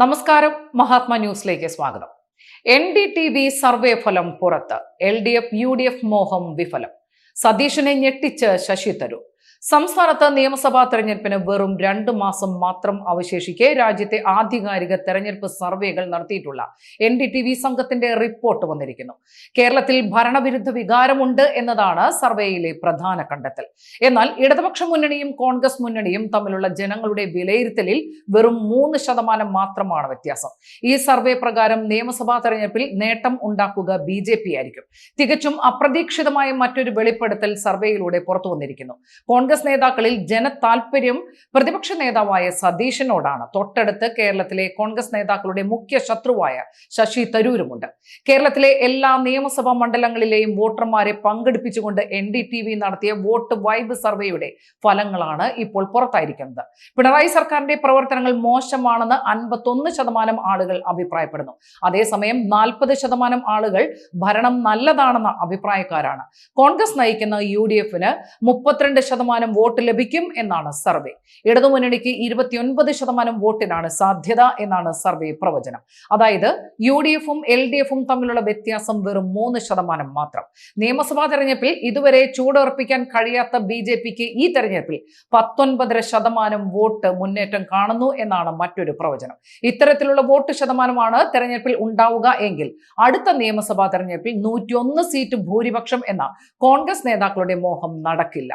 നമസ്കാരം. മഹാത്മാ ന്യൂസിലേക്ക് സ്വാഗതം. N D T V survey ഫലം പുറത്ത്. L D F U D F മോഹം വിഫലം. സതീഷിനെ ഞെട്ടിച്ച് ശശി തരൂർ. സംസ്ഥാനത്ത് നിയമസഭാ തെരഞ്ഞെടുപ്പിന് വെറും രണ്ട് മാസം മാത്രം അവശേഷിക്കെ രാജ്യത്തെ ആധികാരിക തെരഞ്ഞെടുപ്പ് സർവേകൾ നടത്തിയിട്ടുള്ള എൻ ഡി ടി വി സംഘത്തിന്റെ റിപ്പോർട്ട് വന്നിരിക്കുന്നു. കേരളത്തിൽ ഭരണവിരുദ്ധ വികാരമുണ്ട് എന്നതാണ് സർവേയിലെ പ്രധാന കണ്ടെത്തൽ. എന്നാൽ ഇടതുപക്ഷ മുന്നണിയും കോൺഗ്രസ് മുന്നണിയും തമ്മിലുള്ള ജനങ്ങളുടെ വിലയിരുത്തലിൽ വെറും മൂന്ന് ശതമാനം മാത്രമാണ് വ്യത്യാസം. ഈ സർവേ പ്രകാരം നിയമസഭാ തെരഞ്ഞെടുപ്പിൽ നേട്ടം ഉണ്ടാക്കുക ബി ആയിരിക്കും. തികച്ചും അപ്രതീക്ഷിതമായ മറ്റൊരു വെളിപ്പെടുത്തൽ സർവേയിലൂടെ പുറത്തു വന്നിരിക്കുന്നു കോൺഗ്രസ് നേതാക്കളിൽ ജനതാൽപര്യം പ്രതിപക്ഷ നേതാവായ സതീശനോടാണ്. തൊട്ടടുത്ത് കേരളത്തിലെ കോൺഗ്രസ് നേതാക്കളുടെ മുഖ്യ ശത്രുവായ ശശി തരൂരുമുണ്ട്. കേരളത്തിലെ എല്ലാ നിയമസഭാ മണ്ഡലങ്ങളിലെയും വോട്ടർമാരെ പങ്കെടുപ്പിച്ചുകൊണ്ട് എൻ ഡി ടി വി നടത്തിയ വോട്ട് വൈബ് സർവേയുടെ ഫലങ്ങളാണ് ഇപ്പോൾ പുറത്തായിരിക്കുന്നത്. പിണറായി സർക്കാരിന്റെ പ്രവർത്തനങ്ങൾ മോശമാണെന്ന് അൻപത്തൊന്ന് ശതമാനം ആളുകൾ അഭിപ്രായപ്പെടുന്നു. അതേസമയം നാൽപ്പത് ശതമാനം ആളുകൾ ഭരണം നല്ലതാണെന്ന അഭിപ്രായക്കാരാണ്. കോൺഗ്രസ് നയിക്കുന്ന യു ഡി എഫിന് മുപ്പത്തിരണ്ട് ശതമാനം വോട്ട് ലഭിക്കും എന്നാണ് സർവേ. ഇടതുമുന്നണിക്ക് ഇരുപത്തിയൊൻപത് ശതമാനം വോട്ടിനാണ് സാധ്യത എന്നാണ് സർവേ പ്രവചനം. അതായത് യു ഡി എഫും എൽ ഡി എഫും തമ്മിലുള്ള വ്യത്യാസം വെറും മൂന്ന് ശതമാനം മാത്രം. നിയമസഭാ തെരഞ്ഞെടുപ്പിൽ ഇതുവരെ ചൂടുറപ്പിക്കാൻ കഴിയാത്ത ബി ജെ പിക്ക് ഈ തെരഞ്ഞെടുപ്പിൽ പത്തൊൻപതര ശതമാനം വോട്ട് മുന്നേറ്റം കാണുന്നു എന്നാണ് മറ്റൊരു പ്രവചനം. ഇത്തരത്തിലുള്ള വോട്ട് ശതമാനമാണ് തെരഞ്ഞെടുപ്പിൽ ഉണ്ടാവുക എങ്കിൽ അടുത്ത നിയമസഭാ തെരഞ്ഞെടുപ്പിൽ നൂറ്റിയൊന്ന് സീറ്റ് ഭൂരിപക്ഷം എന്ന കോൺഗ്രസ് നേതാക്കളുടെ മോഹം നടക്കില്ല.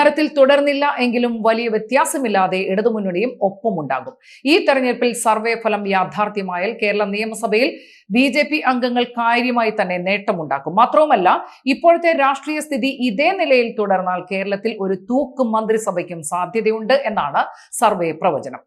അധികാരത്തിൽ തുടർന്നില്ല എങ്കിലും വലിയ വ്യത്യാസമില്ലാതെ ഇടതുമുന്നണിയും ഒപ്പമുണ്ടാകും. ഈ തെരഞ്ഞെടുപ്പിൽ സർവേ ഫലം യാഥാർത്ഥ്യമായാൽ കേരള നിയമസഭയിൽ ബി ജെ പി അംഗങ്ങൾ കാര്യമായി തന്നെ നേട്ടമുണ്ടാക്കും. മാത്രവുമല്ല ഇപ്പോഴത്തെ രാഷ്ട്രീയ സ്ഥിതി ഇതേ നിലയിൽ തുടർന്നാൽ കേരളത്തിൽ ഒരു തൂക്കും മന്ത്രിസഭയ്ക്കും സാധ്യതയുണ്ട് എന്നാണ് സർവേ പ്രവചനം.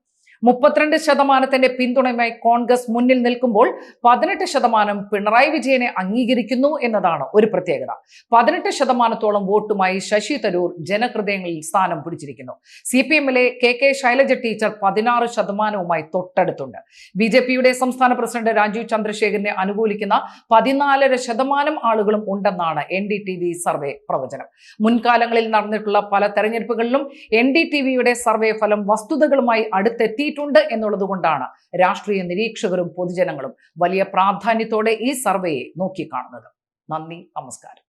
മുപ്പത്തിരണ്ട് ശതമാനത്തിന്റെ പിന്തുണയുമായി കോൺഗ്രസ് മുന്നിൽ നിൽക്കുമ്പോൾ പതിനെട്ട് ശതമാനം പിണറായി വിജയനെ അംഗീകരിക്കുന്നു എന്നതാണ് ഒരു പ്രത്യേകത. പതിനെട്ട് ശതമാനത്തോളം വോട്ടുമായി ശശി തരൂർ ജനഹൃദയങ്ങളിൽ സ്ഥാനം പിടിച്ചിരിക്കുന്നു. സി പി എമ്മിലെ കെ കെ ശൈലജ ടീച്ചർ പതിനാറ് ശതമാനവുമായി തൊട്ടടുത്തുണ്ട്. ബി ജെ പിയുടെ സംസ്ഥാന പ്രസിഡന്റ് രാജീവ് ചന്ദ്രശേഖരനെ അനുകൂലിക്കുന്ന പതിനാലര ശതമാനം ആളുകളും ഉണ്ടെന്നാണ് N D T V survey പ്രവചനം. മുൻകാലങ്ങളിൽ നടന്നിട്ടുള്ള പല തെരഞ്ഞെടുപ്പുകളിലും എൻ ഡി ടി വിയുടെ സർവേ ഫലം വസ്തുതകളുമായി അടുത്തെത്തി എത്തിയിട്ടുണ്ട് എന്നുള്ളത് കൊണ്ടാണ് രാഷ്ട്രീയ നിരീക്ഷകരും പൊതുജനങ്ങളും വലിയ പ്രാധാന്യത്തോടെ ഈ സർവേയെ നോക്കിക്കാണുന്നത്. നന്ദി നമസ്കാരം.